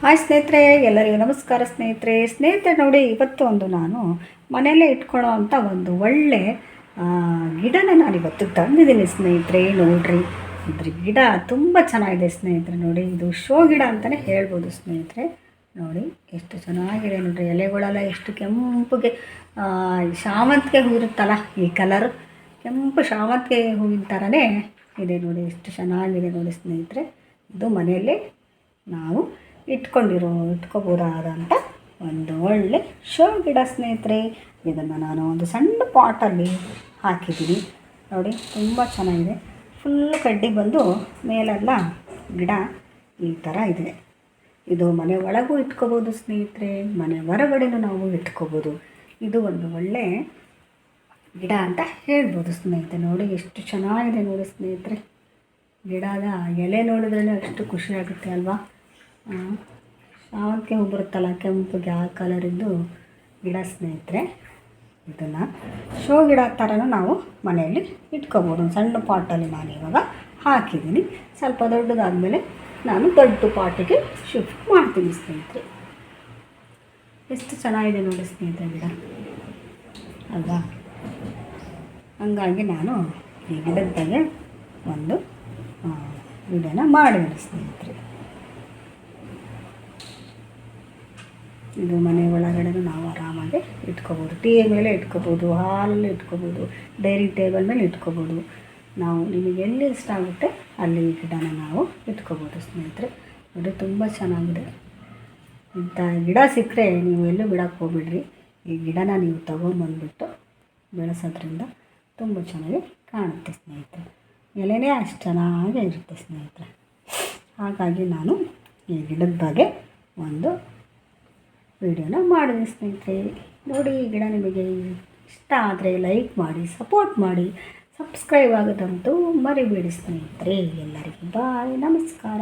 Hi ಸ್ನೇಹಿತರೆ, ಎಲ್ಲರಿಗೂ ನಮಸ್ಕಾರ ಸ್ನೇಹಿತರೆ. ಸ್ನೇಹಿತರೆ, ನೋಡಿ ಇವತ್ತು ಒಂದು ನಾನು ಮನೆಯಲ್ಲೇ ಇಟ್ಕೊಳ್ಳೋ ಅಂಥ ಒಂದು ಒಳ್ಳೆ ಗಿಡನ ನಾನು ಇವತ್ತು ತಂದಿದ್ದೀನಿ ಸ್ನೇಹಿತರೆ. ನೋಡ್ರಿ, ಇದ್ರ ಗಿಡ ತುಂಬ ಚೆನ್ನಾಗಿದೆ ಸ್ನೇಹಿತರೆ. ನೋಡಿ, ಇದು ಶೋ ಗಿಡ ಅಂತಲೇ ಹೇಳ್ಬೋದು ಸ್ನೇಹಿತರೆ. ನೋಡಿ, ಎಷ್ಟು ಚೆನ್ನಾಗಿದೆ ನೋಡ್ರಿ. ಎಲೆಗಳೆಲ್ಲ ಎಷ್ಟು ಕೆಂಪುಗೆ ಶಾವಂತಿಗೆ ಹೂವಿರುತ್ತಲ್ಲ, ಈ ಕಲರ್ ಕೆಂಪು ಶಾವಂತಿಗೆ ಹೂವಿನ ಥರನೇ ಇದೆ ನೋಡಿ. ಎಷ್ಟು ಚೆನ್ನಾಗಿದೆ ನೋಡಿ ಸ್ನೇಹಿತರೆ. ಇದು ಮನೆಯಲ್ಲೇ ನಾವು ಇಟ್ಕೊಂಡಿರೋ ಇಟ್ಕೋಬೋದಾದಂಥ ಒಂದು ಒಳ್ಳೆ ಶೋ ಗಿಡ ಸ್ನೇಹಿತರೆ, ಇದನ್ನು ನಾನು ಒಂದು ಸಣ್ಣ ಪಾಟಲ್ಲಿ ಹಾಕಿದ್ದೀನಿ. ನೋಡಿ, ತುಂಬ ಚೆನ್ನಾಗಿದೆ. ಫುಲ್ಲು ಕಡ್ಡಿ ಬಂದು ಮೇಲೆಲ್ಲ ಗಿಡ ಈ ಥರ ಇದೆ. ಇದು ಮನೆ ಒಳಗೂ ಇಟ್ಕೋಬೋದು ಸ್ನೇಹಿತರೆ, ಮನೆ ಹೊರಗಡೆನೂ ನಾವು ಇಟ್ಕೋಬೋದು. ಇದು ಒಂದು ಒಳ್ಳೆ ಗಿಡ ಅಂತ ಹೇಳ್ಬೋದು ಸ್ನೇಹಿತರೆ. ನೋಡಿ, ಎಷ್ಟು ಚೆನ್ನಾಗಿದೆ ನೋಡಿ ಸ್ನೇಹಿತರೆ. ಗಿಡದ ಎಲೆ ನೋಡಿದ್ರೆ ಅಷ್ಟು ಖುಷಿಯಾಗುತ್ತೆ ಅಲ್ವಾ? ಆ, ಕೆಂಪು ಬರುತ್ತಲ್ಲ ಕೆಂಪುಗೆ ಆ ಕಲರಿದ್ದು ಗಿಡ ಸ್ನೇಹಿತರೆ ಇದನ್ನು ಶೋ ಗಿಡ ಥರನೂ ನಾವು ಮನೆಯಲ್ಲಿ ಇಟ್ಕೋಬೋದು. ಒಂದು ಸಣ್ಣ ಪಾಟಲ್ಲಿ ನಾನು ಇವಾಗ ಹಾಕಿದ್ದೀನಿ. ಸ್ವಲ್ಪ ದೊಡ್ಡದಾದಮೇಲೆ ನಾನು ದೊಡ್ಡ ಪಾಟಿಗೆ ಶಿಫ್ಟ್ ಮಾಡ್ತೀನಿ ಸ್ನೇಹಿತರೆ. ಎಷ್ಟು ಚೆನ್ನಾಗಿದೆ ನೋಡಿ ಸ್ನೇಹಿತರೆ ಗಿಡ. ಅಲ್ವಾ? ಹಂಗಾಗಿ ನಾನು ಈ ಗಿಡದ ಬಗ್ಗೆ ಒಂದು ಗಿಡನ ಮಾಡಿದ್ದೀನಿ ಸ್ನೇಹಿತರೆ. ಇದು ಮನೆ ಒಳಗಡೆನೂ ನಾವು ಆರಾಮಾಗಿ ಇಟ್ಕೋಬೋದು. ಟೀ ಮೇಲೆ ಇಟ್ಕೋಬೋದು ಹಾಲಲ್ಲಿ ಇಟ್ಕೋಬೋದು ಡೈರಿ ಟೇಬಲ್ ಮೇಲೆ ಇಟ್ಕೋಬೋದು. ನಾವು ನಿಮಗೆ ಎಲ್ಲಿ ಇಷ್ಟ ಆಗುತ್ತೆ ಅಲ್ಲಿ ಈ ಗಿಡನ ನಾವು ಇಟ್ಕೋಬೋದು ಸ್ನೇಹಿತರೆ. ಅದು ತುಂಬ ಚೆನ್ನಾಗಿದೆ. ಇಂಥ ಗಿಡ ಸಿಕ್ಕರೆ ನೀವು ಎಲ್ಲೂ ಬಿಡೋಕ್ಕೆ ಹೋಗ್ಬಿಡ್ರಿ. ಈ ಗಿಡನ ನೀವು ತೊಗೊಂಬಂದ್ಬಿಟ್ಟು ಬೆಳೆಸೋದ್ರಿಂದ ತುಂಬ ಚೆನ್ನಾಗಿ ಕಾಣುತ್ತೆ ಸ್ನೇಹಿತರೆ. ಎಲೆನೇ ಅಷ್ಟು ಚೆನ್ನಾಗೇ ಇರುತ್ತೆ ಸ್ನೇಹಿತರೆ. ಹಾಗಾಗಿ ನಾನು ಈ ಗಿಡದ ಬಗ್ಗೆ ಒಂದು ವಿಡಿಯೋನ ಮಾಡಿದೆ ಸ್ನೇಹಿತರೆ. ನೋಡಿ ಈ ಗಿಡ ನಿಮಗೆ ಇಷ್ಟ ಆದರೆ ಲೈಕ್ ಮಾಡಿ ಸಪೋರ್ಟ್ ಮಾಡಿ ಸಬ್ಸ್ಕ್ರೈಬ್ ಆಗೋದಂತೂ ಮರಿಬೇಡಿ ಸ್ನೇಹಿತರೆ. ಎಲ್ಲರಿಗೂ ಬಾಯ್ ನಮಸ್ಕಾರ.